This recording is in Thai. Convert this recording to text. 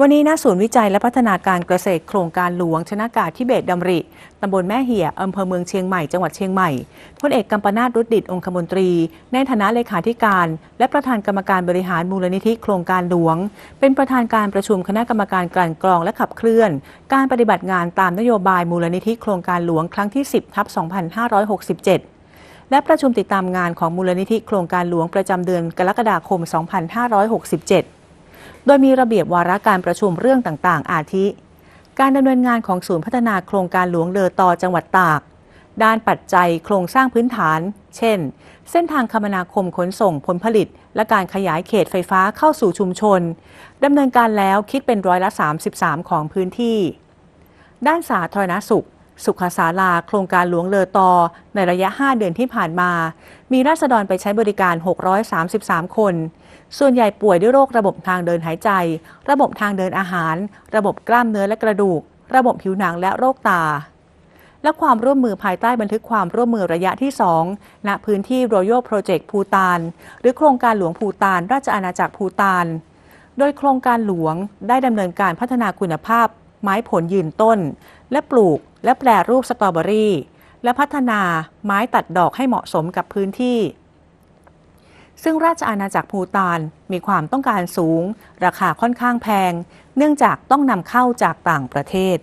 วันนี้ณศูนย์วิจัยและพัฒนาการเกษตรโครงการหลวง ชนะกาศทิเบตดำริ ตำบลแม่เหี่ยอำเภอเมืองเชียงใหม่ จังหวัดเชียงใหม่ พลเอกกัมปนาตรุดดิตองคมนตรี ในฐานะเลขาธิการ และประธานกรรมการบริหารมูลนิธิโครงการหลวง เป็นประธานการประชุมคณะกรรมการกลั่นกรองและขับเคลื่อน การปฏิบัติงานตามนโยบายมูลนิธิโครงการหลวงครั้งที่ 10ทับ2567และประชุมติดตามงานของมูลนิธิโครงการหลวงประจำเดือนกรกฎาคม 2567 โดยมีระเบียบวาระการประชุมเรื่องต่างๆ อาทิ การดำเนินงานของศูนย์พัฒนาโครงการหลวงเลอต่อจังหวัดตาก ด้านปัจจัยโครงสร้างพื้นฐาน เช่น เส้นทางคมนาคมขนส่งผลผลิต และการขยายเขตไฟฟ้าเข้าสู่ชุมชนดำเนินการแล้วคิดเป็นร้อยละ 33 ของพื้นที่ ด้านสาธารณสุข สุขศาลาโครงการหลวงเลอตอ ในระยะ 5 เดือนที่ผ่านมา มีราษฎรไปใช้บริการ 633 คน ส่วนใหญ่ป่วยด้วยโรคระบบทางเดินหายใจ ระบบทางเดินอาหาร ระบบกล้ามเนื้อและกระดูก ระบบผิวหนังและโรคตา และความร่วมมือภายใต้บันทึกความร่วมมือระยะที่ 2 ณ พื้นที่ Royal Project ภูตาน หรือโครงการหลวงภูตาน ราชอาณาจักรภูตาน โดยโครงการหลวงได้ดำเนินการพัฒนาคุณภาพ ไม้ผลยืนต้น และปลูกและแปรรูปสตรอเบอรี่ และพัฒนาไม้ตัดดอกให้เหมาะสมกับพื้นที่ ซึ่งราชอาณาจักรภูตานมีความต้องการสูง ราคาค่อนข้างแพง เนื่องจากต้องนำเข้าจากต่างประเทศ